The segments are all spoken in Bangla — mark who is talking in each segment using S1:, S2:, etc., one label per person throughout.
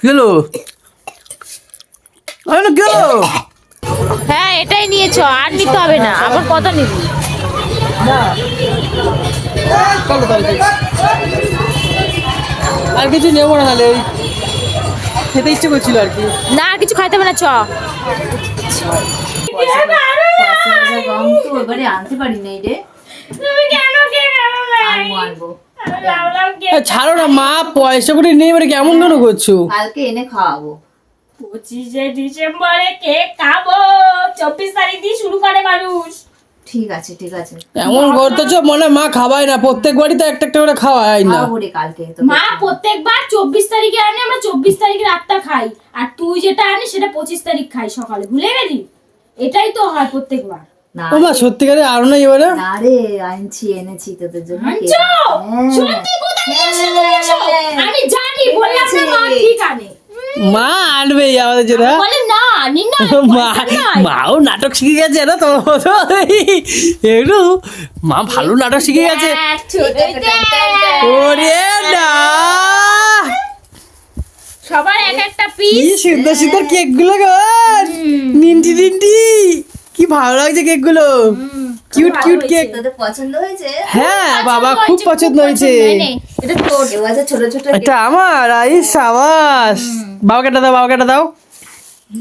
S1: গেলো? আরে গেলো?
S2: হ্যাঁ এটাই নিয়েছো আর নিতে হবে না আবার কত নিবি
S1: আর কিছু নেব না তাহলে ওই খেতে ইচ্ছে করছিল আর কি।
S2: না আর কিছু খাইতে হবে না চ।
S3: এবারে আনতে পারি নাই রে। আনব।
S1: ছাড়ো না মা পয়সা করে নেই এবারে কেমন কেন করছ?
S3: কালকে এনে খাওয়াবো।
S4: পঁচিশে ডিসেম্বরে কেক খাব। চব্বিশ তারিখ দিয়ে শুরু করে মানুষ।
S3: ঠিক আছে ঠিক আছে।
S1: এমন করতেছো মনে হয় মা খাওয়াই না প্রত্যেক বাড়ি তো একটা একটা করে খাওয়াই না।
S3: কালকে তো
S4: মা প্রত্যেকবার চব্বিশ তারিখে আনে আমরা চব্বিশ তারিখে রাতটা খাই। আর তুই যেটা আনিস সেটা পঁচিশ তারিখ খাই সকালে। ভুলে গেলি? এটাই তো হয় প্রত্যেকবার।
S3: না
S1: ও মা সত্যিকারে আরও না এবারে?
S3: না রে আনছি এনেছি তোদের জন্য
S4: আনছো?
S3: হ্যাঁ।
S4: সত্যি কোথায় এসে দিয়েছ? আমি জানি বললাম না মা। ঠিক আনে
S1: মা আনবে আমাদের জন্য
S4: বলে না নি না
S1: মা মাও নাটক শিখে গেছে না তোমার মতো একটু মা ভালো নাটক শিখে গেছে।
S4: হ্যাঁ,
S1: ওরে না।
S4: সবার এক একটা
S1: কি
S4: পিস
S1: সুন্দর সুন্দর কেকগুলো গো নিন্টি নিন্টি। কি ভালো লাগছে কেকগুলো কিউট কিউট কেক।
S3: তোদের পছন্দ হয়েছে?
S1: হ্যাঁ বাবা খুব পছন্দ হয়েছে।
S4: এটা তোর
S3: এবছর ছোট ছোট
S1: এটা আমার আই সাবাস। বাবা কেটে দাও বাবা কেটে দাও।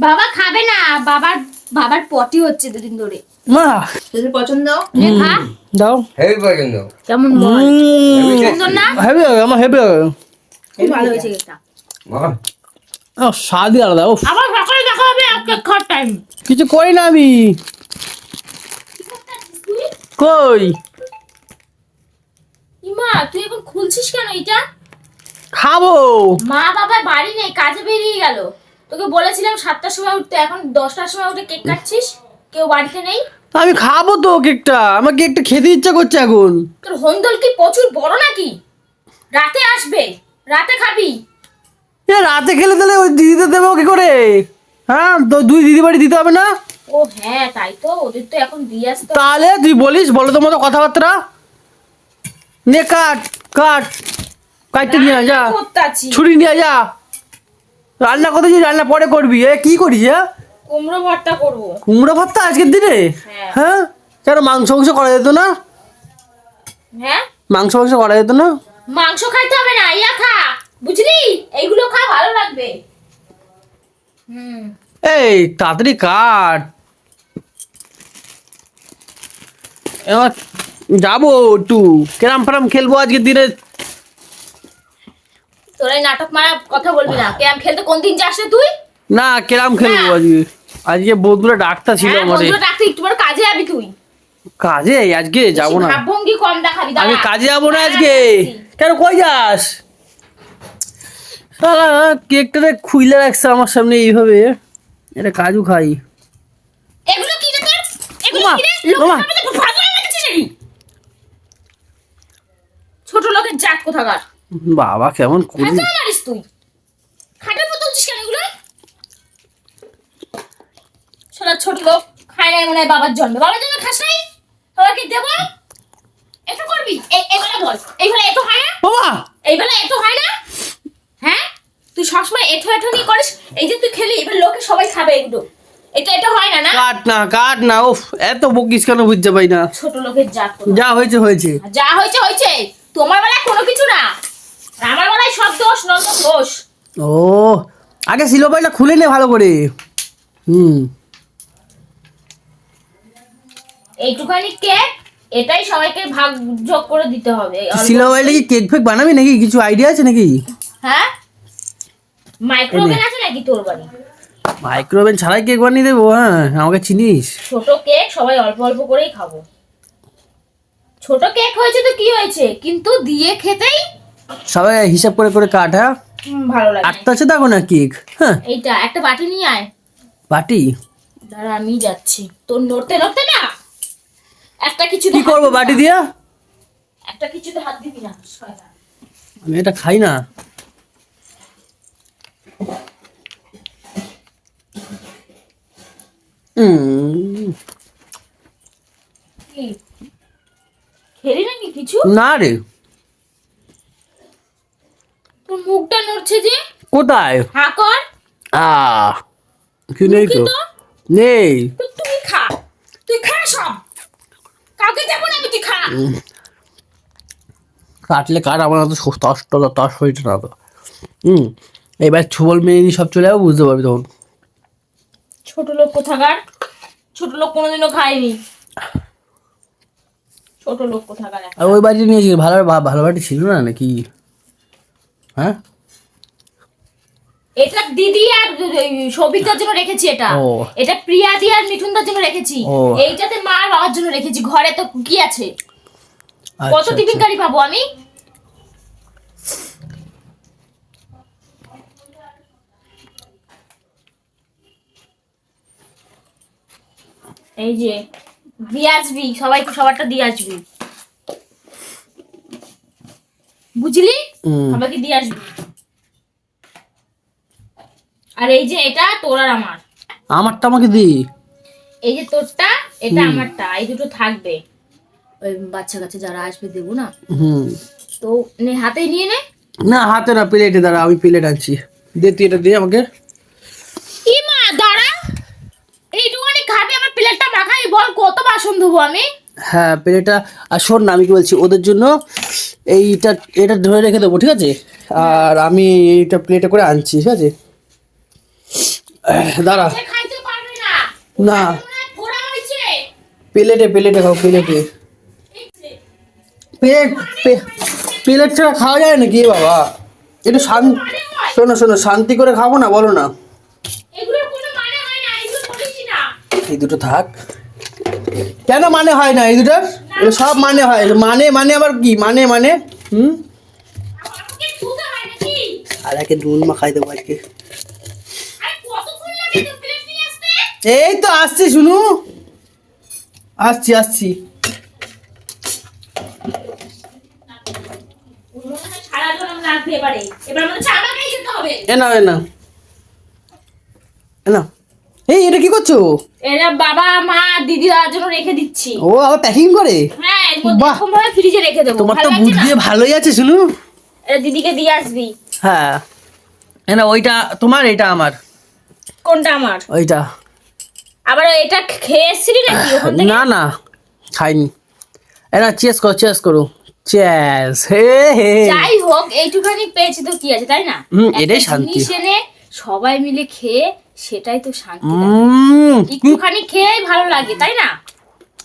S4: বাবা খাবে না বাবার বাবার পটি হচ্ছে দুদিন ধরে।
S1: মা।
S3: তোদের পছন্দ?
S4: নে খা।
S1: দাও।
S5: হেভি পছন্দ।
S4: কেমন বল? সুন্দর না?
S1: হেভি আমার হেভি
S4: ভালো হয়েছে কেকটা।
S5: বাবা
S1: ও স্বাদই আলাদা ও
S4: আবার কেক খাওয়ার টাইম
S1: কিছু করি না আমি। কই?
S4: ইমা তুই এখন খুলছিস কেন এটা?
S1: খাব।
S4: মা বাবা বাড়ি নেই কাজে বেরিয়ে গেল। তোকে বলেছিলাম সাতটার সময় উঠতে এখন দশটার সময় উঠে কেক কাটছিস? কেউ বাড়িতে নেই?
S1: আমি খাব তো কেকটা আমার কেকটা খেতে ইচ্ছা করছে এখন।
S4: তোর হন্দল কি প্রচুর বড় নাকি? রাতে আসবে রাতে খাবি।
S1: রাতে খেলে তাহলে ওই দিদিতে দেবো কি করে? হ্যাঁ তো দুই দিদি বাড়ি দিতে হবে না?
S4: ও হ্যাঁ তাই তো ওদের তো এখন দিয়ে আসতে
S1: তাহলে তুই বলিস বলো তো মতো কথাবার্তা। নে কাট কাট। কাটতে নিয়ে যা। ছুরি নিয়ে যা। রান্না করতে রান্না পরে করবি। এ কি করিস হ্যাঁ
S4: কুমড়ো ভর্তা করব।
S1: কুমড়ো ভাতটা আজকের দিনে?
S4: হ্যাঁ।
S1: হ্যাঁ? কেন মাংস মাংস করা যেত না?
S4: হ্যাঁ?
S1: মাংস মাংস করা যেত না?
S4: মাংস খাইতে হবে না ইয়া খা। বুঝলি? এইগুলো খা ভালো লাগবে।
S1: এই তাড়াতাড়ি কাট। এবার যাব একটু। কেরাম ফেরাম খেলব আজকের দিনে।
S4: তোরা নাটক মারা কথা বলবি না। কেরাম খেলতে কোন দিন যাস তুই?
S1: না কেরাম খেলব আজকে। আজকে বন্ধুরা ডাক্তার ছিল
S4: হ্যাঁ বন্ধুরা ডাকতে একটু বড় কাজে যাবি তুই।
S1: কাজে? আজকে যাব না।
S4: ভাবভঙ্গি কম দেখাবি
S1: আমি কাজে যাব না আজকে। কেন কই যাস? কেকটা খুইলে রাখছে আমার সামনে এইভাবে এটা কাজু খাই।
S4: এগুলো কি রে তোর? এগুলো রে? ছোট লোকের জাত কোথাকার।
S1: বাবা কেমন করি
S4: এত মারিস তুই। খাটের মতো তুলছিস কেন এগুলো শোনা ছোট লোক খায় নাই মনে হয় বাবার জন্ম বাবার জন্ম খাস নাই? তোকে দেবো? একটু করবি? এই এবেলা বল এইবেলা এত হয় না?
S1: বাবা
S4: এইবেলা এত হয় না? হ্যাঁ? তুই সবসময় এঠো এঠো নিয়ে করিস এই যে তুই খেলি এবার লোকে সবাই খাবে এগুলো এটা এটা হয় না না?
S1: কাট না কাট না উফ এত বকিস কেন বুঝতে পাই না।
S4: ছোট লোকের জাত
S1: যা হয়েছে হয়েছে।
S4: যা হয়েছে হয়েছে তোমার বেলায় কোনো কিছু না। আমার বেলায় সব দোষ নন্দন দোষ
S1: ও আগে সিলোপাইটা খুলে নে ভালো করে। হুম।
S4: এইটুখানি কেক এটাই সবাইকে ভাগ যোগ করে দিতে হবে।
S1: সিলোপাইটা কি কেক ফেক বানাবি নাকি? কিছু আইডিয়া আছে নাকি?
S4: হ্যাঁ? মাইক্রোওভেন আছে নাকি তোর বাড়ি?
S1: মাইক্রোওভেন ছাড়াই কেক বানিয়ে দেবো হ্যাঁ আমাকে চিনিস?
S4: ছোট কেক সবাই অল্প অল্প করেই খাব। ছোট কেক হয়েছে তো কি হয়েছে? কিন্তু দিয়ে খেতেই
S1: সবাই হিসাব করে করে কাট হ্যাঁ?
S4: ভালো লাগে।
S1: আটটা আছে দেখো না কেক হ্যাঁ?
S4: এইটা একটা বাটি নিয়ে আয়।
S1: বাটি?
S4: দাঁড়া আমি যাচ্ছি। তোর নড়তে নড়তে না? একটা কিছু
S1: কি করব বাটি দিয়া?
S4: একটা কিছুতে হাত দিবি না
S1: আমি এটা খাই না।
S4: খেলি নাকি কিছু?
S1: না রে।
S4: তোর মুখটা নড়ছে যে।
S1: কোথায়?
S4: হা কর।
S1: কি নেই তো? নেই।
S4: তুই খা। তুই খা সব। কাউকে দেবো না তুই খা।
S1: কাটলে কাট আমার তো তষ্ট তস হয়েছে না তো। হুম এবার ছবল মেয়ে সব চলে যাব বুঝতে পারবি তখন।
S4: ছোট লোক কোথাকার? ছোট লোক কোনোদিনও খায়নি। ছোট লোক কোথাকার
S1: আর ওই বাড়িতে নিয়েছি ভালো ভালো বাড়ি ছিল না নাকি? হ্যাঁ?
S4: এটা দিদি আর সবিতার জন্য রেখেছি এটা। এটা প্রিয়া দি আর মিঠুনদার জন্য রেখেছি। এইটাতে মা আর বাবার জন্য রেখেছি ঘরে তো কি আছে? কত
S1: আচ্ছা,
S4: টিফিন
S1: আচ্ছা।
S4: কারি পাবো আমি? এই যে দিয়ে আসবি সবাইকে সবারটা দিয়ে আসবি। বুঝলি? সবাইকে দিয়ে আসবি। আর এই যে এটা তোর আর আমার।
S1: আমারটা আমাকে দি।
S4: এই যে তোরটা এটা আমারটা এই দুটো থাকবে। ওই বাচ্চা কাচ্চা যারা আসবে দেবো না?
S1: হুম।
S4: তো নে হাতে নিয়ে নে।
S1: না হাতে না প্লেটে দাঁড়া আমি প্লেট আনছি। দে তুই এটা দে আমাকে।
S4: ই মা দাঁড়া এইটুখানি খাবি প্লেটটা মাখাই বল কত বাসন ধোবো আমি?
S1: হ্যাঁ প্লেটটা আর শোন না আমি কি বলছি ওদের জন্য এইটা এটা ধরে রেখে দেবো ঠিক আছে? আর আমি এইটা প্লেটে করে আনছি ঠিক আছে? দাঁড়া।
S4: না।
S1: প্লেটে প্লেটে খাও প্লেটে। প্লেট প্লেট ছাড়া খাওয়া যায় নাকি বাবা? একটু শান্তি শোনো শোনো শান্তি করে খাব না বলো না
S4: এগুলোর কোনো মানে হয় না এগুলো বলিস না
S1: এই দুটো থাক। কেন মানে হয় না এই দুটোর এগুলো সব মানে হয়। মানে মানে আবার কি? মানে মানে? হুম? আর একে নুন মাখাই দেবো আজকে। এই তো আসছি শুনু। আসছি আসছি।
S4: সারা জন লাগবে এবারে এবার হচ্ছে আমাকেই যেতে হবে।
S1: এ না এ না এ না এই এটা কি করছ?
S4: এরা বাবা মা দিদি দাদার জন্য রেখে দিচ্ছি।
S1: ও আবার প্যাকিং করে?
S4: হ্যাঁ এর। এরকম ভাবে ফ্রিজে রেখে দেবো।
S1: তোমার তো বুদ্ধি ভালোই আছে শুনু।
S4: এটা দিদিকে দিয়ে আসবি।
S1: হ্যাঁ। না ওইটা তোমার এটা আমার।
S4: কোনটা আমার?
S1: ওইটা।
S4: আবার এটা খেয়ে এসছিলি নাকি ওখান থেকে?
S1: না না খাইনি। এ না চেস করো চেস করো। চেস হে হে
S4: যাই হোক এইটুখানি পেয়েছি তো কি আছে তাই না?
S1: হুম, এটাই শান্তি।
S4: সবাই মিলে খেয়ে সেটাই তো শান্তি
S1: উম,
S4: একটুখানি খেয়েই ভালো লাগে তাই না?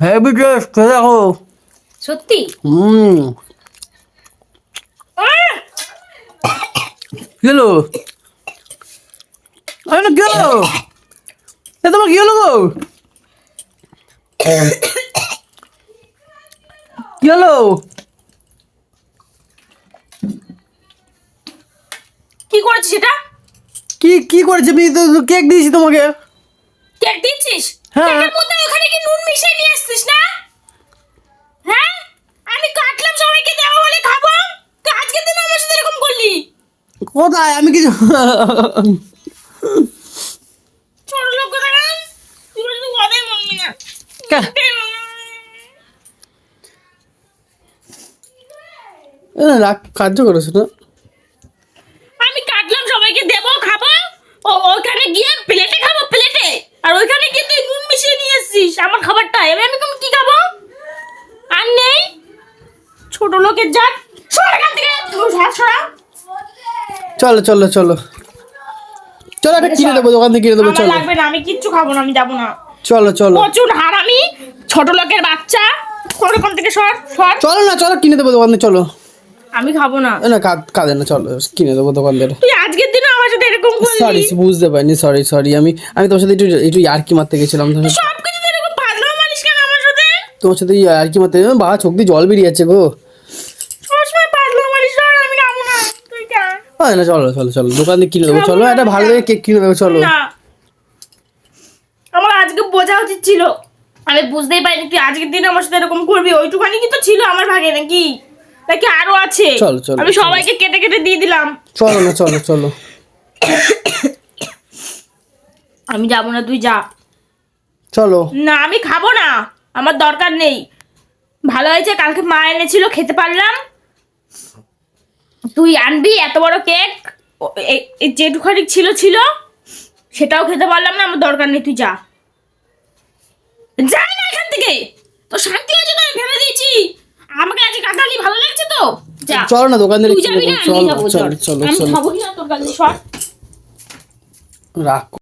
S1: হেভি টেস্ট দেখো।
S4: সত্যি?
S1: হুম
S4: আহ!
S1: কি আরে না কি এ তোমার কি হলো গো? কি হলো?
S4: কি করেছিস সেটা
S1: কি কি করেছে? আমি তো কেক দিয়েছি তোমাকে।
S4: কেক দিচ্ছিস?
S1: হ্যাঁ।
S4: কেকের মধ্যে ওখানে কি নুন মিশিয়ে নিয়ে আসছিস না? হ্যাঁ? আমি কাটলাম সবাইকে দেবো বলে খাব। তুই আজকের দিন আমার সাথে এরকম করলি?
S1: কোথায়? আমি কিছু
S4: ছোট লোক কোথাকার তুই বলে কথাই মানবি না।
S1: রাগ কার্য করেছ না
S4: আমি কাটলাম সবাইকে দেবো খাব ও ওইখানে গিয়ে প্লেটে খাব প্লেটে আর ওইখানে গিয়ে তুই নুন মিশিয়ে আমার খাবারটা? এবার আমি তুমি কি খাব? আর নেই? ছোট লোকের জাত।
S1: চলো চলো চলো। চলো একটা কিনে দেবো দোকান থেকে কিনে দেবো চলো।
S4: লাগবে না আমি কিচ্ছু খাব না আমি যাব না।
S1: চলো চলো।
S4: প্রচুর হারামি ছোট লোকের বাচ্চা। ওরকম থেকে সর সর।
S1: চলো না চলো কিনে দেবো দোকান থেকে চলো।
S4: আমি খাব না।
S1: না কাঁদ- না চলো কিনে দেবো দোকান থেকে।
S4: তুই আজকের দিনে আমার সাথে এরকম করলি।
S1: সরি বুঝতে পারিনি সরি সরি আমি আমি তোমার সাথে একটু একটু ইয়ার্কি মারতে গেছিলাম।
S4: সব
S1: তোমার সাথে ইয়ার্কি মারতে গেছিলাম। বাবা চোখ দিয়ে জল বেরিয়ে যাচ্ছে গো।
S4: না।
S1: আরে চলো চলো চলো দোকান থেকে কিনে দেবো। চলো একটা ভালো দেখে কেক কিনে দেবো চলো।
S4: আমার আজকে বোঝা উচিত ছিল। আমি বুঝতেই পারিনি তুই আজকের দিনে আমার সাথে এরকম করবি। ওইটুখানি কি তো ছিল আমার ভাগে নাকি? নাকি আরও আছে?
S1: চলো, চলো,
S4: আমি সবাইকে কেটে কেটে দিয়ে দিলাম।
S1: চলো না চলো চলো।
S4: আমি যাব না তুই যা।
S1: চলো।
S4: না আমি খাব না। আমার দরকার নেই। ভালো হয়েছে কালকে মা এনেছিল খেতে পারলাম। তুই আনবি এত বড় কেক। যেটুখানি ছিল ছিল। সেটাও খেতে পারলাম না আমার দরকার নেই তুই যা। যাই না এখান থেকে! তো শান্তি হয়েছে তো আমি ভেবে দিয়েছি। আমাকে আজকে কাকালি ভালো লাগছে তো? যা।
S1: চলো না দোকান
S4: তুই যাবি না? আমি যাব
S1: চলো
S4: আমি খাব না তোর কাছে? সর।
S1: রাখ।